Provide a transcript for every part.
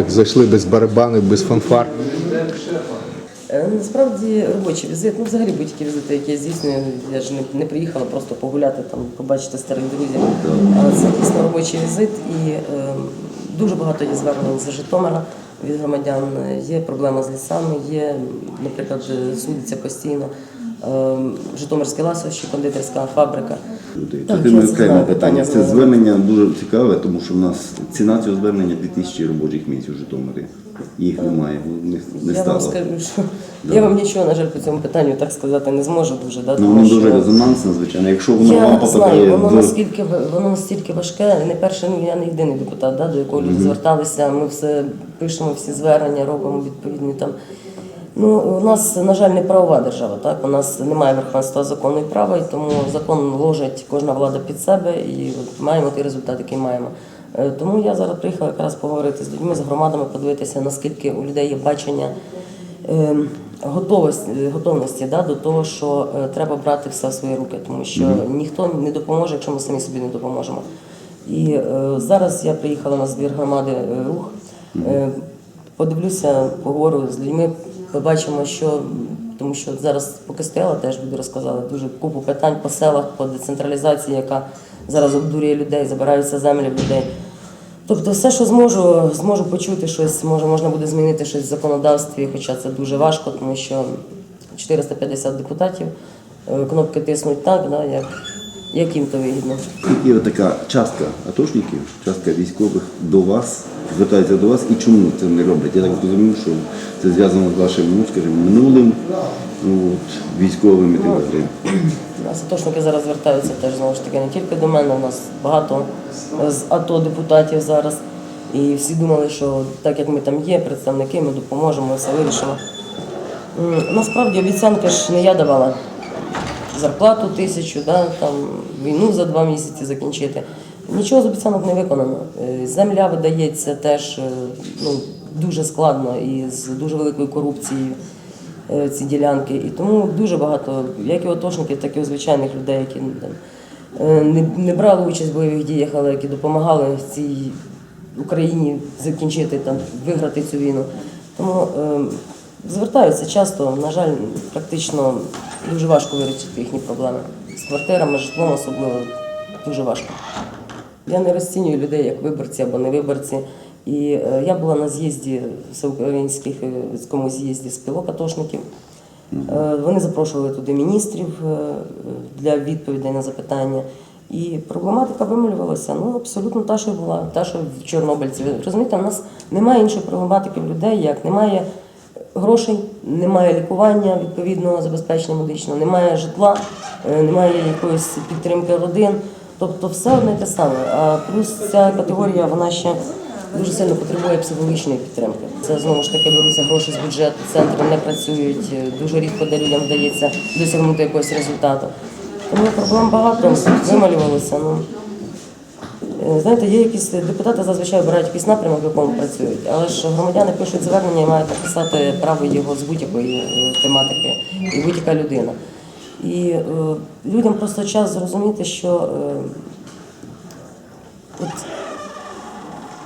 так зайшли без барабанів, без фанфар. Е, Насправді робочий візит, ну взагалі будь-які візити, які я здійснюю, я ж не, не приїхала просто погуляти, там, побачити старих друзів. Але це дійсно робочий візит і е, дуже багато є звернень з Житомира від громадян. Є проблема з лісами, є, наприклад, судиться постійно. Е, Житомирське ласовище, кондитерська фабрика. Це ми окреме питання. Це звернення дуже цікаве, тому що в нас ціна цього звернення 2000 робочих місць у Житомирі. Їх немає, не, не я вам скажу, що я вам нічого, на жаль, по цьому питанню так сказати не зможу дуже. Да, Ну, воно що- дуже резонансне, звичайно. Якщо воно вам Я попадає знаю, воно в наскільки воно настільки важке. Не перший, ну я не єдиний депутат, да, до якого люди зверталися. Ми все пишемо, всі звернення, робимо відповідні там. Ну, у нас, на жаль, не правова держава. Так у нас немає верховенства закону і права, і тому закон ложить кожна влада під себе, і от маємо той результат, який маємо. Е, Тому я зараз приїхала якраз поговорити з людьми, з громадами, подивитися, наскільки у людей є бачення е, готовості, готовності да, до того, що е, треба брати все в свої руки, тому що ніхто не допоможе, якщо ми самі собі не допоможемо. І е, зараз я приїхала на збір громади е, рух. Е, подивлюся, поговорю з людьми, побачимо, що тому що зараз поки стояла, теж люди розказали дуже купу питань по селах, по децентралізації, яка зараз обдурює людей, забираються землі людей. Тобто все, що зможу, зможу почути щось, може можна буде змінити щось в законодавстві, хоча це дуже важко, тому що 450 депутатів е, кнопки тиснуть так, да, як, як їм то вигідно. Є така частка атошників, частка військових до вас, звертаються до вас і чому це не роблять? Я так розумію, що це зв'язано з вашим, ну скажімо, минулим, ну, от, військовим і так далі. У нас атошники зараз звертаються теж знову ж таки не тільки до мене. У нас багато з АТО депутатів зараз. І всі думали, що так як ми там є, представники, ми допоможемо, ми все вирішимо. Насправді обіцянки ж не я давала. Зарплату тисячу, да, там, війну за два місяці закінчити. Нічого з обіцянок не виконано. Е, Земля видається теж е, ну, дуже складно і з дуже великою корупцією е, ці ділянки. І тому дуже багато, як і отошників, так і звичайних людей, які не, не брали участь в бойових діях, але які допомагали цій Україні закінчити там, виграти цю війну. Тому е, звертаються часто, на жаль, практично дуже важко вирішити їхні проблеми. З квартирами, житлом особливо дуже важко. Я не розцінюю людей як виборці або не виборці. І е, я була на з'їзді всеукраїнських е,ському з'їзді спілок атошників. Е, Вони запрошували туди міністрів е, для відповідей на запитання. І проблематика вималювалася ну, абсолютно та, що була, та, що в Чорнобильці. Розумієте, у нас немає іншої проблематики в людей, як немає грошей, немає лікування відповідного забезпечення медичного, немає житла, е, немає якоїсь підтримки родин. Тобто все одне те саме. А плюс ця категорія вона ще дуже сильно потребує психологічної підтримки. Це знову ж таки беруться гроші з бюджету, центри не працюють, е, дуже рідко де людям вдається досягнути якогось результату. Тому проблем багато вималювалося. Ну. Е, Знаєте, є якісь депутати зазвичай обирають якийсь напрямок, в якому працюють, але ж громадяни пишуть звернення і мають написати право його з будь-якої е, тематики і будь-яка людина. І е, людям просто час зрозуміти, що е, от,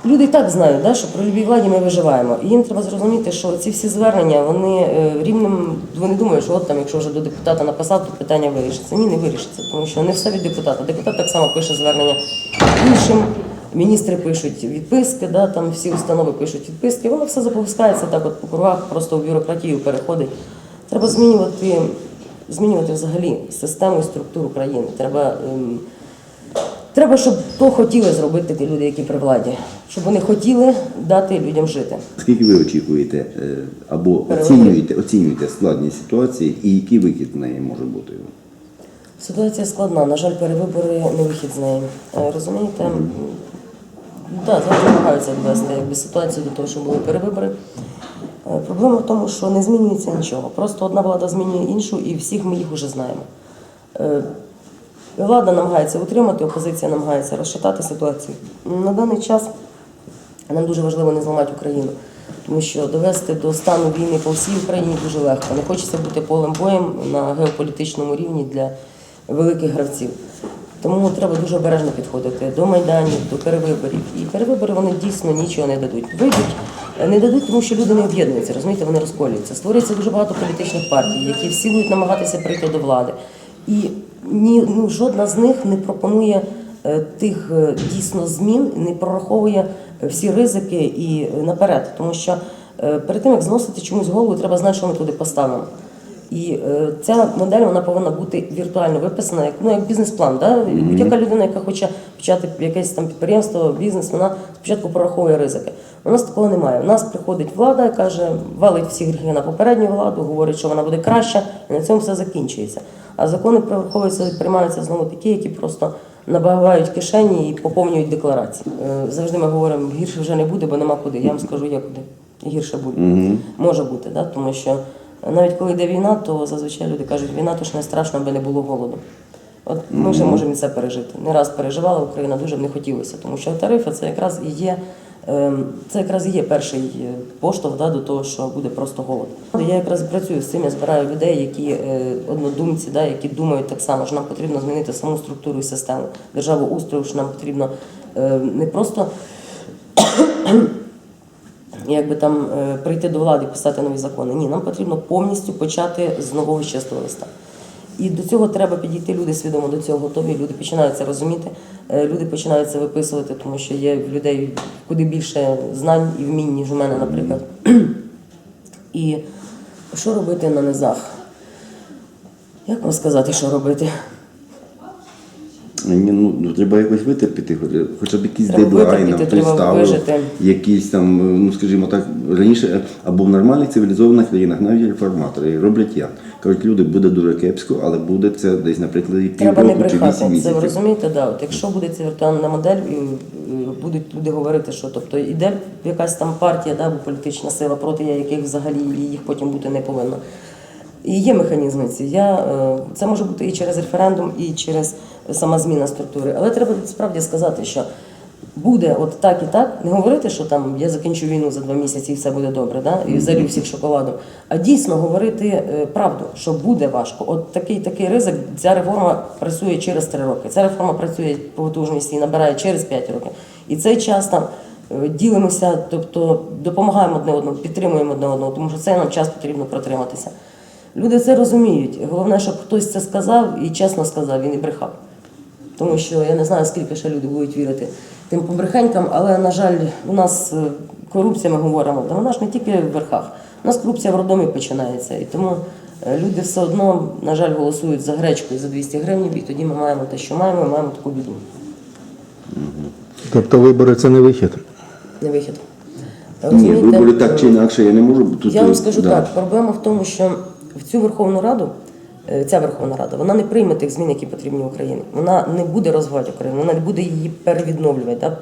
люди і так знають, да, що при любій владі ми виживаємо. І їм треба зрозуміти, що ці всі звернення, вони е, рівнем, вони думають, що от там, якщо вже до депутата написав, то питання вирішиться. Ні, не вирішиться, тому що не все від депутата. Депутат так само пише звернення іншим. Міністри пишуть відписки, да, там всі установи пишуть відписки, воно все запускається так от по кругах, просто в бюрократію переходить. Треба змінювати, змінювати взагалі систему і структуру країни. Треба, ем, треба, щоб то хотіли зробити ті люди, які при владі, щоб вони хотіли дати людям жити. Скільки ви очікуєте е, або оцінюєте, оцінюєте складність ситуації і який вихід з неї може бути? Ситуація складна. На жаль, перевибори не вихід з неї. Е, Розумієте? М, Так, завжди намагаються відвести якби, ситуацію до того, що були перевибори. Е, Проблема в тому, що не змінюється нічого. Просто одна влада змінює іншу, і всіх ми їх вже знаємо. Влада намагається утримати, опозиція намагається розшатати ситуацію. На даний час нам дуже важливо не зламати Україну, тому що довести до стану війни по всій Україні дуже легко. Не хочеться бути полем боєм на геополітичному рівні для великих гравців. Тому треба дуже обережно підходити до майданів, до перевиборів. І перевибори вони дійсно нічого не дадуть. Вийдуть Не дадуть, тому що люди не об'єднуються, розумієте, вони розколюються. Створюється дуже багато політичних партій, які всі будуть намагатися прийти до влади. І ні, ну, жодна з них не пропонує е, тих е, дійсно змін, не прораховує е, всі ризики і е, наперед. Тому що е, перед тим, як зносити чомусь голову, треба знати, що ми туди поставимо. І е, ця модель вона повинна бути віртуально виписана, як ну як бізнес-план. Да? Будь-яка людина, яка хоче почати якесь там підприємство, бізнес, вона спочатку прораховує ризики. У нас такого немає. У нас приходить влада, каже, валить всі гріхи на попередню владу, говорить, що вона буде краща, і на цьому все закінчується. А закони прораховуються, приймаються знову такі, які просто набагають кишені і поповнюють декларації. Е, Завжди ми говоримо, гірше вже не буде, бо нема куди. Я вам скажу, є куди. Гірше буде. Може бути, да? тому що навіть коли йде війна, то зазвичай люди кажуть, війна то ж не страшно, аби не було голоду. От ми вже можемо і це пережити. Не раз переживала Україна, дуже б не хотілося, тому що тарифи це якраз і є. ем, Це якраз і є перший е, поштовх да, до того, що буде просто голод. Я якраз працюю з цим, я збираю людей, які е, однодумці, да, які думають так само, що нам потрібно змінити саму структуру і систему державу устрою, що нам потрібно е, не просто якби там е, прийти до влади і писати нові закони. Ні, нам потрібно повністю почати з нового чистого листа. І до цього треба підійти. Люди свідомо до цього готові. Люди починають це розуміти. е, Люди починають це виписувати, тому що є в людей куди більше знань і вмінь, ніж у мене, наприклад. І що робити на низах? Як вам сказати, що робити? Ні, ну, ну, треба якось витерпіти, хоча б якісь Треба витерпіти, треба якісь там, ну скажімо так, раніше або в нормальних цивілізованих країнах, навіть реформатори роблять як. Кажуть, люди буде дуже кепсько, але буде це десь, наприклад, і Треба не чи вісім Це ви розумієте, да. От якщо буде ця віртуальна модель, будуть люди говорити, що тобто іде якась там партія, да, або політична сила, проти яких взагалі їх потім бути не повинно. І є механізми ці. Я, е, це може бути і через референдум, і через сама зміна структури. Але треба справді сказати, що буде от так і так, не говорити, що там я закінчу війну за два місяці і все буде добре, да? і залю всіх шоколадом. А дійсно говорити е, правду, що буде важко. От такий такий ризик. Ця реформа працює через три роки. Ця реформа працює по потужності і набирає через п'ять років. І цей час там. е, Ділимося, тобто допомагаємо одне одному, підтримуємо одне одного, тому що це нам час потрібно протриматися. Люди це розуміють. Головне, щоб хтось це сказав і чесно сказав, він і брехав. Тому що я не знаю, скільки ще люди будуть вірити тим побрехенькам, але, на жаль, у нас е, корупція, ми говоримо, та вона ж не тільки в верхах. У нас корупція в роддомі починається. І тому е, люди все одно, на жаль, голосують за гречку і за 200 гривень, і тоді ми маємо те, що маємо, і маємо таку біду. Тобто вибори це не вихід. Не вихід. Ні, вибори так чи інакше, я не можу тут. Я вам скажу да. так, проблема в тому, що в цю Верховну Раду, ця Верховна Рада, вона не прийме тих змін, які потрібні Україні. Вона не буде розвивати Україну, вона не буде її перевідновлювати, так?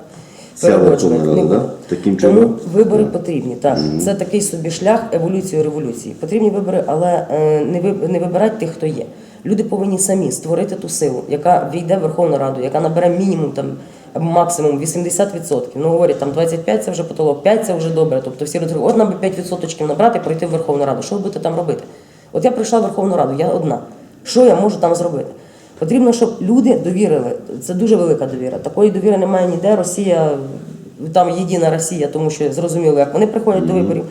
Ця. Верховна Рада, да? Таким Тому чином? вибори потрібні. Так, це такий собі шлях еволюції революції. Потрібні вибори, але е, не ви- не вибирати тих, хто є. Люди повинні самі створити ту силу, яка війде в Верховну Раду, яка набере мінімум там. Максимум 80%. Ну, говорять, там 25 це вже потолок, 5 це вже добре. Тобто всі от нам би 5% набрати, пройти в Верховну Раду. Що ви будете там робити? От я прийшла в Верховну Раду, я одна. Що я можу там зробити? Потрібно, щоб люди довірили. Це дуже велика довіра. Такої довіри немає ніде. Росія там єдина Росія, тому що зрозуміло, як вони приходять до виборів,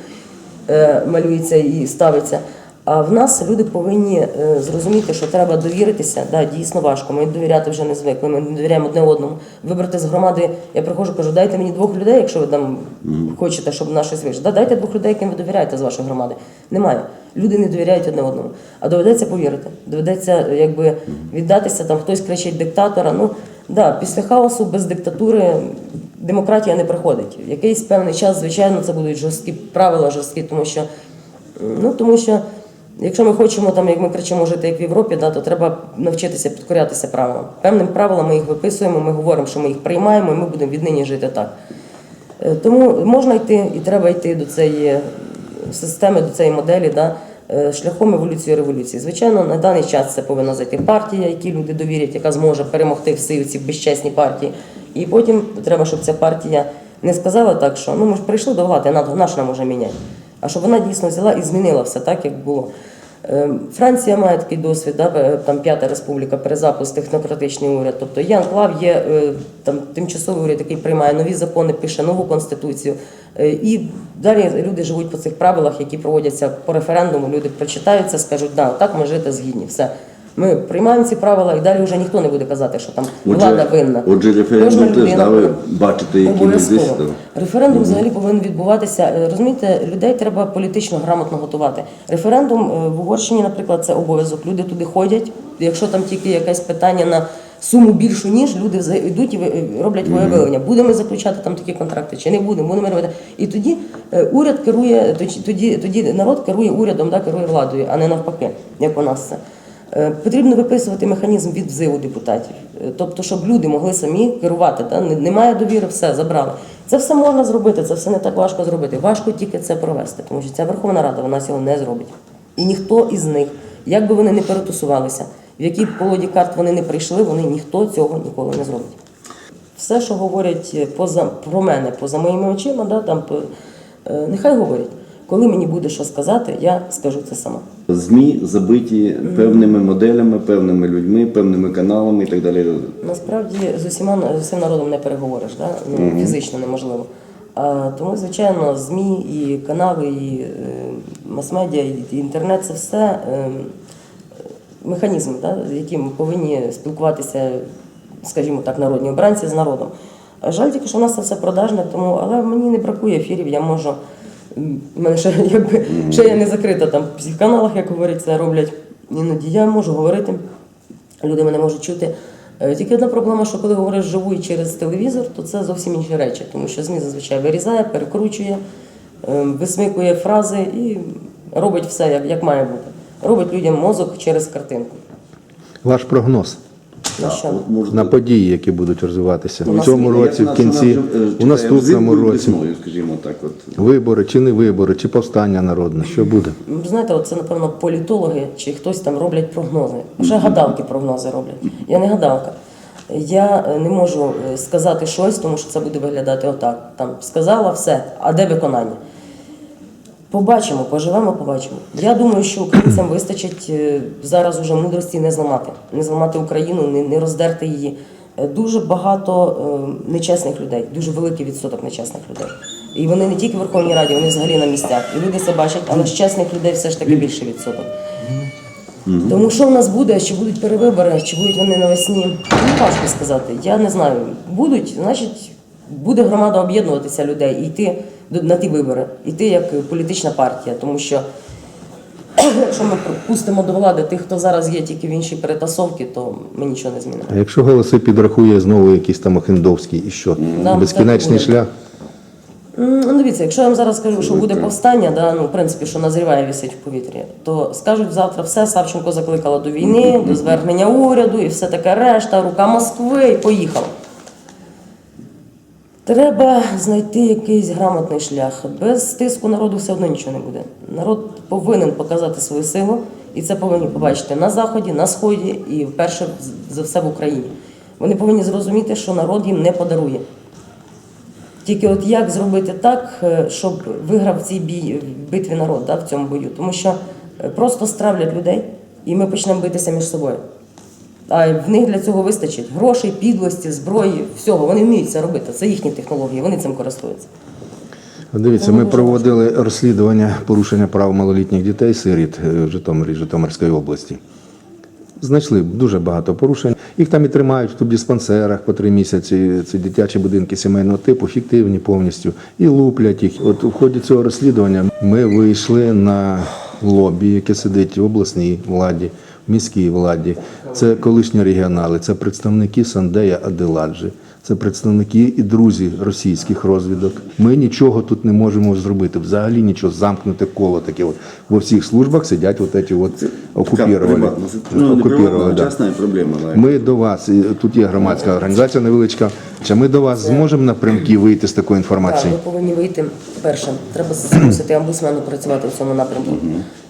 е, малюється і ставиться. А в нас люди повинні е, зрозуміти, що треба довіритися. Да, дійсно важко. Ми довіряти вже не звикли. Ми не довіряємо одне одному. Вибрати з громади. Я приходжу, кажу, дайте мені двох людей, якщо ви там хочете, щоб на щось вийшло. Да, дайте двох людей, яким ви довіряєте з вашої громади. Немає. Люди не довіряють одне одному. А доведеться повірити. Доведеться е, якби віддатися. Там хтось кричить диктатора. Ну да, після хаосу без диктатури демократія не приходить. В якийсь певний час, звичайно, це будуть жорсткі правила, жорсткі, тому що ну тому що. Якщо ми хочемо, там, як ми кричимо, жити як в Європі, да, то треба навчитися підкорятися правилам. Певним правилам ми їх виписуємо, ми говоримо, що ми їх приймаємо, і ми будемо віднині жити так. Е, Тому можна йти і треба йти до цієї системи, до цієї моделі, да, е, шляхом еволюції революції. Звичайно, на даний час це повинна зайти партія, які люди довірять, яка зможе перемогти всі ці безчесні партії. І потім треба, щоб ця партія не сказала так, що ну ми ж прийшли до влади, наш нам може міняти. А щоб вона дійсно взяла і змінила все так, як було. Е, Франція має такий досвід, да, там п'ята республіка, перезапуск, технократичний уряд. Тобто Ян Клав є е, там тимчасовий уряд, який приймає нові закони, пише нову конституцію. Е, І далі люди живуть по цих правилах, які проводяться по референдуму. Люди прочитаються, скажуть, да, так ми жити згідні. Все. Ми приймаємо ці правила, і далі вже ніхто не буде казати, що там влада винна. Отже, референдум теж да, ви бачите, які Обов'язково. Референдум взагалі повинен відбуватися. е, Розумієте, людей треба політично грамотно готувати. Референдум е, в Угорщині, наприклад, це обов'язок. Люди туди ходять. Якщо там тільки якесь питання на суму більшу, ніж люди йдуть і роблять виявлення. Будемо заключати там такі контракти чи не будемо, будемо робити. І тоді е, уряд керує, тоді, тоді, тоді народ керує урядом, да, керує владою, а не навпаки, як у нас це. Е, Потрібно виписувати механізм від взиву депутатів, Е, тобто, щоб люди могли самі керувати. Та? Немає довіри, все забрали. Це все можна зробити, це все не так важко зробити. Важко тільки це провести, тому що ця Верховна Рада вона цього не зробить. І ніхто із них, як би вони не перетусувалися, в якій колоді карт вони не прийшли, вони ніхто цього ніколи не зробить. Все, що говорять е, поза про мене, поза моїми очима, да, там, нехай говорять. Коли мені буде що сказати, я скажу це сама. ЗМІ забиті певними моделями, певними людьми, певними каналами і так далі. Насправді з усіма з усім народом не переговориш, да? ну, фізично неможливо. А, тому, звичайно, ЗМІ і канали, і е, мас-медіа, і, інтернет це все е, механізми, да? яким повинні спілкуватися, скажімо так, народні обранці з народом. Жаль тільки, що у нас це все продажне, тому, але мені не бракує ефірів, я можу. У мене ще, якби, ще я не закрита там в всіх каналах, як говорять, це роблять. Іноді я можу говорити. Люди мене можуть чути. Е, Тільки одна проблема, що коли говориш живу і через телевізор, то це зовсім інші речі, тому що ЗМІ зазвичай вирізає, перекручує, е, висмикує фрази і робить все, як, як має бути. Робить людям мозок через картинку. Ваш прогноз На що? На події, які будуть розвиватися У в цьому році, в кінці, е, у наступному році. скажімо так. От. Вибори чи не вибори, чи повстання народне, що буде? Ви знаєте, це напевно політологи чи хтось там роблять прогнози. Вже гадалки прогнози роблять. Я не гадалка. Я е, не можу е, сказати щось, тому що це буде виглядати отак. Там сказала все, а де виконання? Побачимо, поживемо, побачимо. Я думаю, що українцям вистачить е, зараз уже мудрості не зламати, не зламати Україну, не, не роздерти її. Е, Дуже багато е, нечесних людей, дуже великий відсоток нечесних людей. І вони не тільки в Верховній Раді, вони взагалі на місцях. І люди це бачать, але з чесних людей все ж таки більший відсоток. Тому що в нас буде, чи будуть перевибори, чи будуть вони навесні, ну важко сказати. Я не знаю. Будуть, значить, буде громада об'єднуватися людей і йти на ті вибори, йти як політична партія, тому що якщо ми пустимо до влади тих, хто зараз є тільки в іншій перетасовці, то ми нічого не змінимо. А якщо голоси підрахує знову якийсь там Охендовський і що? Да, Безкінечний і шлях. Ну, дивіться, якщо я вам зараз скажу, що буде повстання, да, ну, в принципі, що назріває висить в повітрі, то скажуть завтра все, Савченко закликала до війни, до звернення уряду і все таке решта, рука Москви і поїхала. Треба знайти якийсь грамотний шлях. Без тиску народу все одно нічого не буде. Народ повинен показати свою силу, і це повинні побачити на Заході, на Сході і вперше за все в Україні. Вони повинні зрозуміти, що народ їм не подарує. Тільки от як зробити так, е, щоб виграв цій бій, в битві народ да, в цьому бою? Тому що е, просто стравлять людей, і ми почнемо битися між собою. А в них для цього вистачить грошей, підлості, зброї, всього. Вони вміють це робити. Це їхні технології, вони цим користуються. Дивіться, ми проводили розслідування порушення прав малолітніх дітей сиріт е, в Житомирі, Житомирської області. Знайшли дуже багато порушень. Їх там і тримають в диспансерах по три місяці. Це дитячі будинки сімейного типу, фіктивні повністю, і луплять їх. От у ході цього розслідування ми вийшли на лобі, яке сидить в обласній владі, в міській владі. Це колишні регіонали, це представники Сандея Аделаджі. Це представники і друзі російських розвідок. Ми нічого тут не можемо зробити. Взагалі нічого замкнуте коло таке. От во всіх службах сидять от ці от окупірували. ну, не приватна, а да. частна проблема. да. Ми до вас, і тут є громадська організація невеличка. Чи ми до вас зможемо напрямки вийти з такою Так, інформацією? ми повинні вийти перше. Треба змусити омбудсмену працювати в цьому напрямку.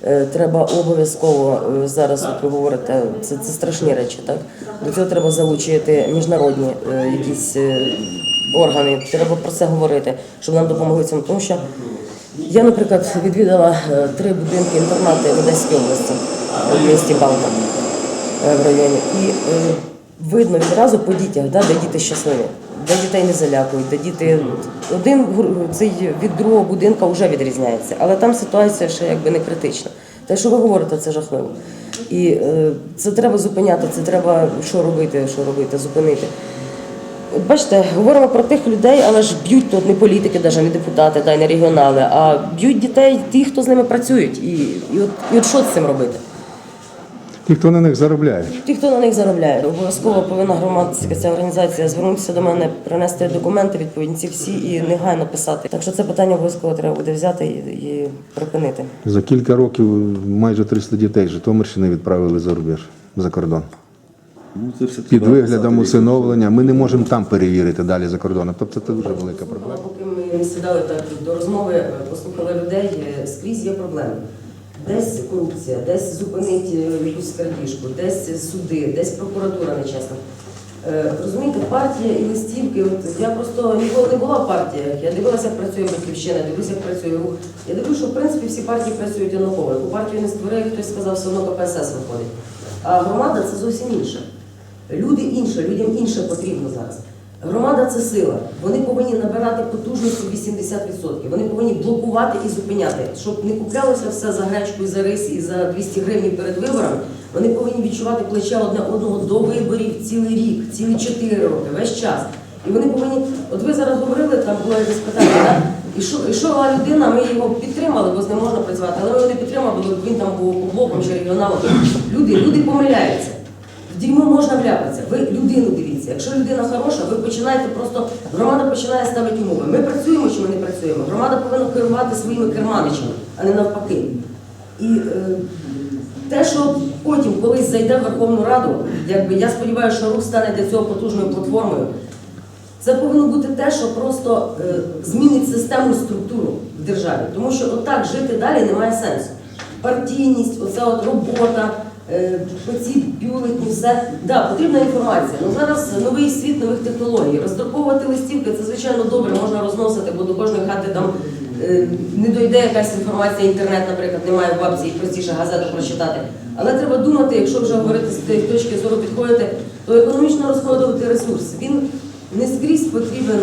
Е, Треба обов'язково е, зараз, от ви говорите, це, це страшні речі. Так до цього треба залучити міжнародні е, якісь е, органи. Треба про це говорити, щоб нам допомогли цьому, тому що. Я, наприклад, відвідала е, три будинки інтернати в Одеській області, в місті Балта е, в районі. І е, видно відразу по дітях, де діти щасливі, де дітей не залякують, де діти. Один цей від другого будинка вже відрізняється, але там ситуація ще якби не критична. Те, що ви говорите, це жахливо. І е, це треба зупиняти, це треба що робити, що робити, зупинити. От Бачите, говоримо про тих людей, але ж б'ють тут не політики, навіть не депутати, да, й не регіонали, а б'ють дітей ті, хто з ними працюють. І, і, от, і от що з цим робити? Ті, хто на них заробляють. Ті, хто на них заробляє, обов'язково повинна громадська ця організація звернутися до мене, принести документи відповідні ці всі і негайно писати. Так що це питання обов'язково треба буде взяти і, і припинити. За кілька років майже 300 дітей з Житомирщини відправили за рубіж, за кордон. Ну, це все Під треба виглядом писати. усиновлення. Ми не можемо там перевірити далі за кордоном. Тобто це дуже велика проблема. Поки ми сідали так до розмови, послухали людей, е, скрізь є проблеми. Десь корупція, десь зупинить е, якусь крадіжку, десь суди, десь прокуратура нечесна. Е, Розумієте, партія і листівки. От я просто ніколи не була в партіях. Я дивилася, як працює батьківщина, дивлюся, як працює рух. Я дивлюся, що в принципі всі партії працюють однаково. Яку партію не створив, хтось сказав, все одно КПСС виходить. А громада це зовсім інше. Люди інше, людям інше потрібно зараз. Громада це сила. Вони повинні набирати потужності 80%. Вони повинні блокувати і зупиняти, щоб не куплялося все за гречку і за рис і за 200 гривень перед виборами. Вони повинні відчувати плече одне одного до виборів цілий рік, цілі 4 роки, весь час. І вони повинні, от ви зараз говорили, там було якесь питання, да? і що, і що людина, ми його підтримали, бо з ним можна працювати, але ми його не підтримали, бо він там був блоком чи регіоналом. Люди, люди помиляються. В дерьмо можна вляпатися. Ви людину дивіться. Якщо людина хороша, ви починаєте просто громада починає ставити умови. Ми працюємо чи ми не працюємо. Громада повинна керувати своїми керманичами, а не навпаки. І е, те, що потім колись зайде в Верховну Раду, якби я сподіваюся, що рух стане для цього потужною платформою. Це повинно бути те, що просто е, змінить системну структуру в державі. Тому що отак жити далі немає сенсу. Партійність, оця от робота, е, оці бюлетні, все. Да, потрібна інформація. Ну зараз новий світ нових технологій. Роздруковувати листівки це звичайно добре, можна розносити, бо до кожної хати там е, не дойде якась інформація, інтернет, наприклад, немає в бабці, і простіше газету прочитати. Але треба думати, якщо вже говорити з тієї точки зору підходити, то економічно розходувати ресурс. Він не скрізь потрібен.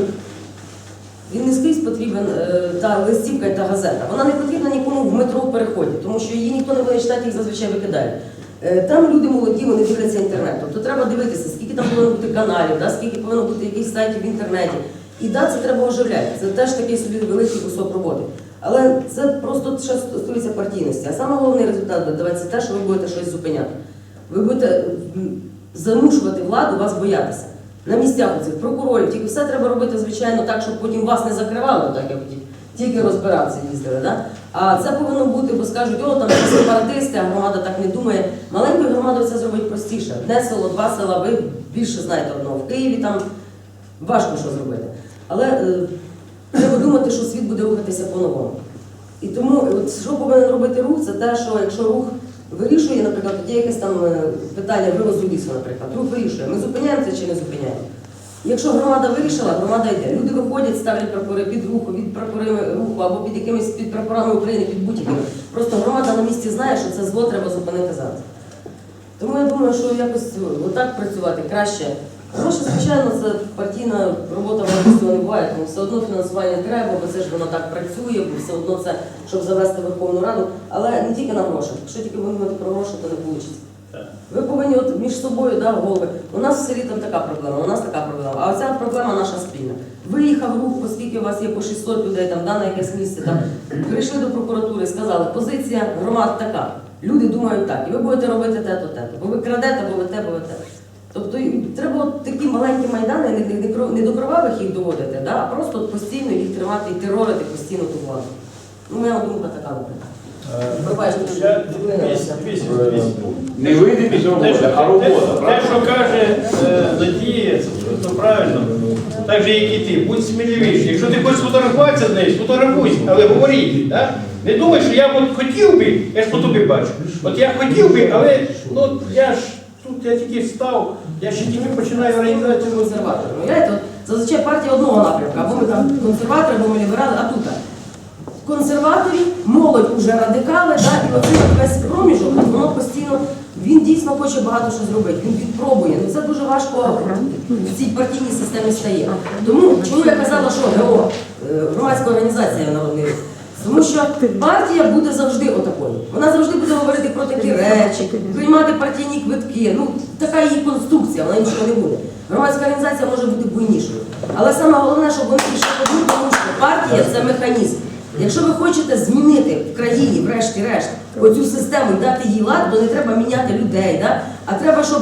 Він не скрізь потрібен е, та листівка та газета. Вона не потрібна нікому в метро в переході, тому що її ніхто не буде читати, їх зазвичай викидають. Е, Там люди молоді, вони дивляться інтернет. Тобто треба дивитися, скільки там повинно бути каналів, да, скільки повинно бути якихось сайтів в інтернеті. І да, це треба оживляти. Це теж такий собі великий кусок роботи. Але це просто ще стосується партійності. А саме головний результат буде те, що ви будете щось зупиняти. Ви будете замушувати владу вас боятися. На місцях у цих прокурорів, тільки все треба робити, звичайно, так, щоб потім вас не закривали, так як ті- тільки розбиратися їздили. Да? Це повинно бути, бо скажуть, о, там сепаратисти, а громада так не думає. Маленькою громадою це зробить простіше. Одне село, два села, ви більше знаєте одного. В Києві там важко що зробити. Але е, треба думати, що світ буде рухатися по-новому. І тому от, що повинен робити рух, це те, що якщо рух вирішує, наприклад, є якесь там е, питання вивозу лісу, наприклад, рух вирішує, ми зупиняємо це чи не зупиняємо. Якщо громада вирішила, громада йде. Люди виходять, ставлять прапори під руху, від прапорами руху або під якимись під прапорами України, під будь-якими. Просто громада на місці знає, що це зло треба зупинити зараз. Тому я думаю, що якось отак працювати краще. Гроші, звичайно, це партійна робота вона цього не буває, тому все одно фінансування треба, бо це ж воно так працює, бо все одно це, щоб завести Верховну Раду. Але не тільки на грошах. Якщо тільки будемо думати про гроші, то не вийде. Ви повинні от між собою да, голови. У нас в селі там така проблема, у нас така проблема. А оця проблема наша спільна. Виїхав рух, оскільки у вас є по 600 людей там да, на якесь місце. Там прийшли до прокуратури, сказали, позиція громад така. Люди думають так, і ви будете робити те-то, те-то. Бо ви крадете, бо ви те, бо ви те. Тобто треба от такі маленькі майдани, не, не, не, до кровавих їх доводити, да, а просто от постійно їх тримати і терорити постійно ту владу. Ну, моя думка така, наприклад. Я- зупинилася. дивіться, дивіться. Не роботи, що, а робота. те, що каже е, Надія, це правильно. Так же, як і ти, будь сміливіший. Якщо ти хочеш сфотографуватися з нею, сфотографуйся, але говоріть. Да? Не думай, що я от хотів би, я ж по тобі бачу. От я хотів би, але ну, я ж тут я тільки встав, я ще тільки починаю організацію. консерваторами. Уявляєте, от зазвичай партія одного напрямку, або ми там консерватори, або ми ліберали, а тут. Консерваторів, молодь уже радикали, да, і оцей весь проміжок, воно постійно, він дійсно хоче багато що зробити, він підпробує. Ну це дуже важко в цій партійній системі стає. Тому чому я казала, що ГО, е, громадська організація народний рух? Тому що партія буде завжди отакою. Вона завжди буде говорити про такі речі, приймати партійні квитки. Ну, така її конструкція, вона іншого не буде. Громадська організація може бути буйнішою. Але саме головне, щоб вони пішли тому що партія це механізм. Якщо ви хочете змінити в країні, врешті-решт, оцю систему і дати їй лад, то не треба міняти людей. Да? А треба, щоб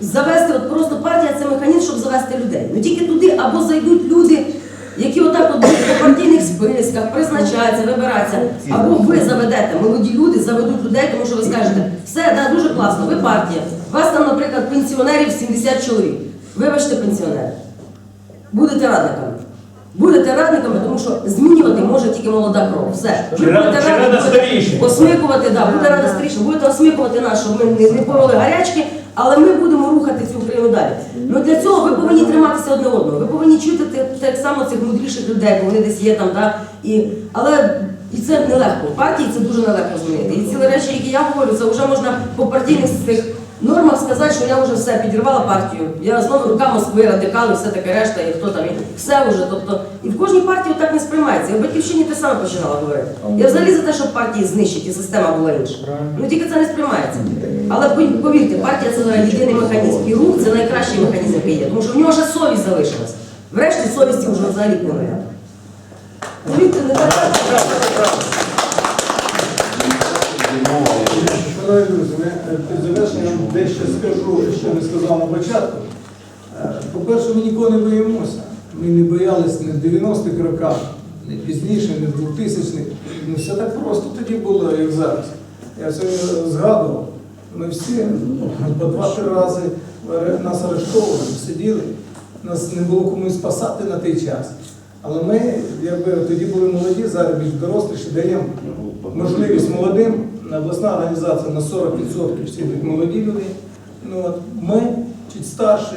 завести, от просто партія це механізм, щоб завести людей. Ну тільки туди або зайдуть люди, які отак от будуть по партійних списках, призначаються, вибираються, або ви заведете, молоді люди заведуть людей, тому що ви скажете, все, да, дуже класно, ви партія. У вас там, наприклад, пенсіонерів 70 чоловік. Вибачте, пенсіонери. Будете радниками. Будете радниками, тому що змінювати може тільки молода кров. Все. Ви Чи рада- будете чи рада старіша? осмикувати, да, буде рада старіша, будете осмикувати нас, щоб ми не, не пороли гарячки, але ми будемо рухати цю Україну далі. Ну для цього ви повинні триматися одне одного. Ви повинні чути те- так само цих мудріших людей, бо вони десь є там, да, і, але і це нелегко. В партії це дуже нелегко змінити. І ці речі, які я говорю, це вже можна по партійних цих нормах сказати, що я вже все підірвала партію. Я знову рука Москви, радикали, все таке решта, і хто там і все вже. Тобто, і в кожній партії так не сприймається. Я в батьківщині те саме починала говорити. Я взагалі за те, щоб партії знищити, і система була інша. Ну тільки це не сприймається. Але повірте, партія це єдиний механізм. І рух це найкращий механізм, який є. Тому що в нього ще совість залишилась. Врешті совісті вже взагалі немає. Повірте, не так. Друзі, ми е, під завершенням дещо скажу, що не сказав на початку. Е, По-перше, ми нікого не боїмося. Ми не боялись не в 90-х роках, не пізніше, не в 2000-х. Не все так просто тоді було, як зараз. Я це згадував. Ми всі ну, по два-три рази нас арештовували, сиділи. Нас не було кому спасати на той час. Але ми, якби тоді були молоді, зараз більш доросліші, даємо можливість молодим, обласна організація на 40% всі молоді люди. Ну, от, ми, чуть старші,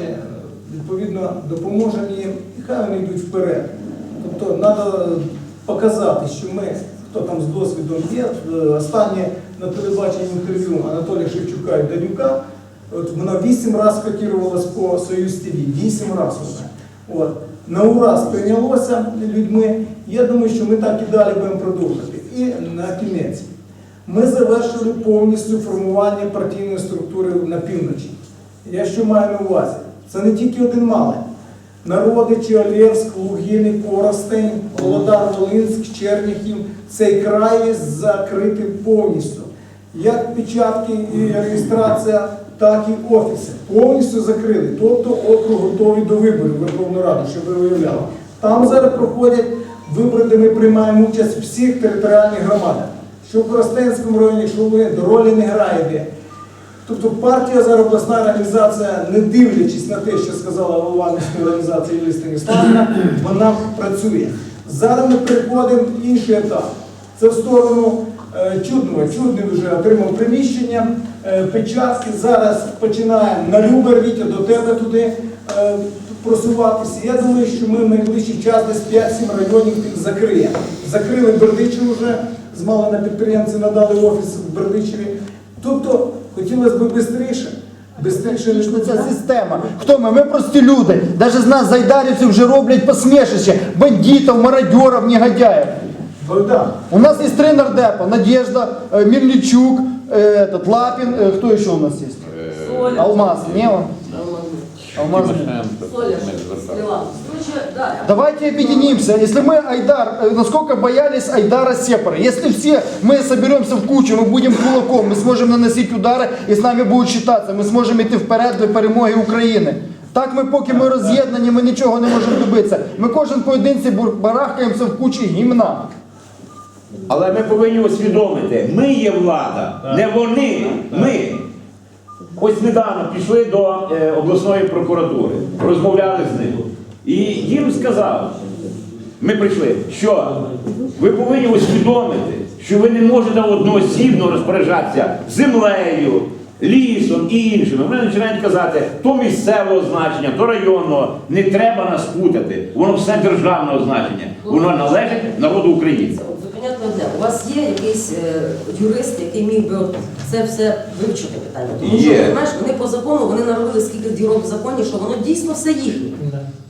відповідно, допоможемо їм, і хай вони йдуть вперед. Тобто треба показати, що ми, хто там з досвідом є, Е, останнє на телебаченні інтерв'ю Анатолія Шевчука і Данюка, от вона вісім разів котірувалась по Союз ТВ, вісім разів вона. От. На ура сприйнялося людьми. Я думаю, що ми так і далі будемо продовжувати. І на кінець. Ми завершили повністю формування партійної структури на півночі. Я що маю на увазі? Це не тільки один малий. Народичі, Олєвськ, Лугини, Коростень, Володар, Волинськ, Черніхів. Цей край закритий повністю. Як печатки і реєстрація, так і офіси. Повністю закрили. Тобто округ готовий до виборів Верховної Ради, щоб ви уявляли. Там зараз проходять вибори, де ми приймаємо участь всіх територіальних громадах. Що в Коростенському районі, в ролі не грає де. Тобто партія зараз обласна організація, не дивлячись на те, що сказала голова міської організації Юлія Станіславівна, вона працює. Зараз ми переходимо в інший етап. Це в сторону е, Чудного. Чудний вже отримав приміщення, е, печатки. Зараз починаємо на Любер, Вітя, до тебе туди е, просуватися. Я думаю, що ми в найближчий час десь 5-7 районів тих закриємо. Закрили Бердичів вже, з мало на підприємці надали офіс в Бердичеві. Тобто хотілося б швидше, швидше Що ця система? Хто ми? Ми прості люди. Навіть з нас зайдарівців вже роблять посмішище. Бандитів, мародерів, негодяїв. Богдан, У нас є три нардепа. Надежда, э, Мельничук, э, этот, Лапин. Э, кто еще у нас есть? Соля. Алмаз. Не он? Алмаз. Соля, стріла. Короче, да. Давайте объединимся. Если мы Айдар, э, насколько боялись Айдара Сепара, если все мы соберемся в кучу, мы будем кулаком, мы сможем наносить удары и з нами будуть считаться, ми зможемо йти вперед до перемоги України. Так ми, поки ми роз'єднані, ми нічого не можемо добитися. Ми кожен поєдинці бур- барахкаємося в кучі гімна. Але ми повинні усвідомити, ми є влада, не вони, ми. Ось недавно пішли до е, обласної прокуратури, розмовляли з ним. І їм сказав, ми прийшли, що ви повинні усвідомити, що ви не можете одноосібно розпоряджатися землею, лісом і іншими. Вони починають казати, то місцевого значення, то районного. Не треба нас путати. Воно все державного значення. Воно належить народу України. Зупиняти одне. У вас є якийсь е, юрист, який міг би от це все вивчити питання. Тому що, Є. розумієш, вони по закону вони наробили скільки дірок в законі, що воно дійсно все їхнє.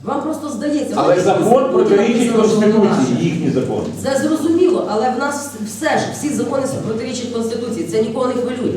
Вам просто здається. Але знаєте, закон законі протирічить написано, що воно Конституції, наше. їхній закон. Це зрозуміло, але в нас все ж, всі закони протирічать Конституції, це нікого не хвилює.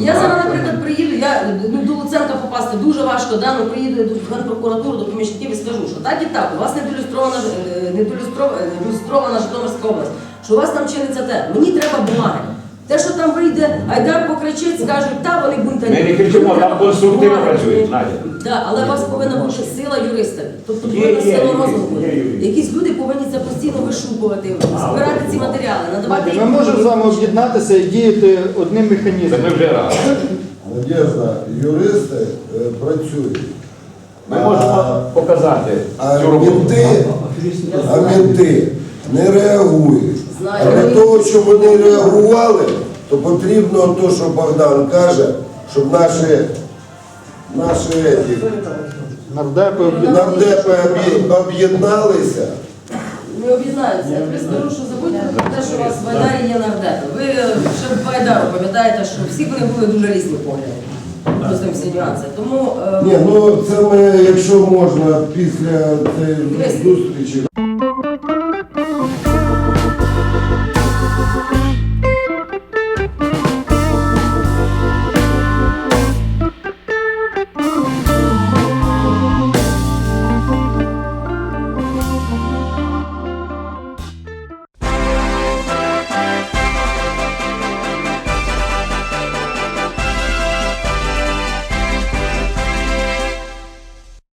Я зараз, наприклад, приїду, я ну, до Луценка попасти дуже важко, да, ну, приїду я до Генпрокуратури, до помічників і скажу, що так і так, у вас недолюстрована, е, недолюстрована недолюстрована Житомирська область, що у вас там чиниться те. Мені треба бумаги. Те, що там вийде, Айдар покричить, скажуть, та вони бунтарі. Ми не кричимо, там конструктивно працюють, Надя. Да, але у вас повинна бути сила юриста. Тобто Є, повинна є сила розуму. є юрист. Якісь люди повинні це постійно вишукувати, збирати ці матеріали, надавати Ми їм можемо з вами об'єднатися і діяти одним Це механізмом. ми вже раз. Надежда, юристи е, працюють. Ми можемо показати А цю роботу. мінти, а мінти не реагують. Знаю. А для того, щоб вони реагували, то потрібно то, що Богдан каже, щоб наші, наші Нардепи нардепи об'є- об'єдналися. Не об'єднаються. Я тобі скажу, що забудьте про те, що у вас в Айдарі є нардепи. Ви ще в Айдару пам'ятаєте, що всі вони були дуже різні погляди. Просто всі нюанси. Тому е, Ні, ну це ми, якщо можна, після цієї зустрічі.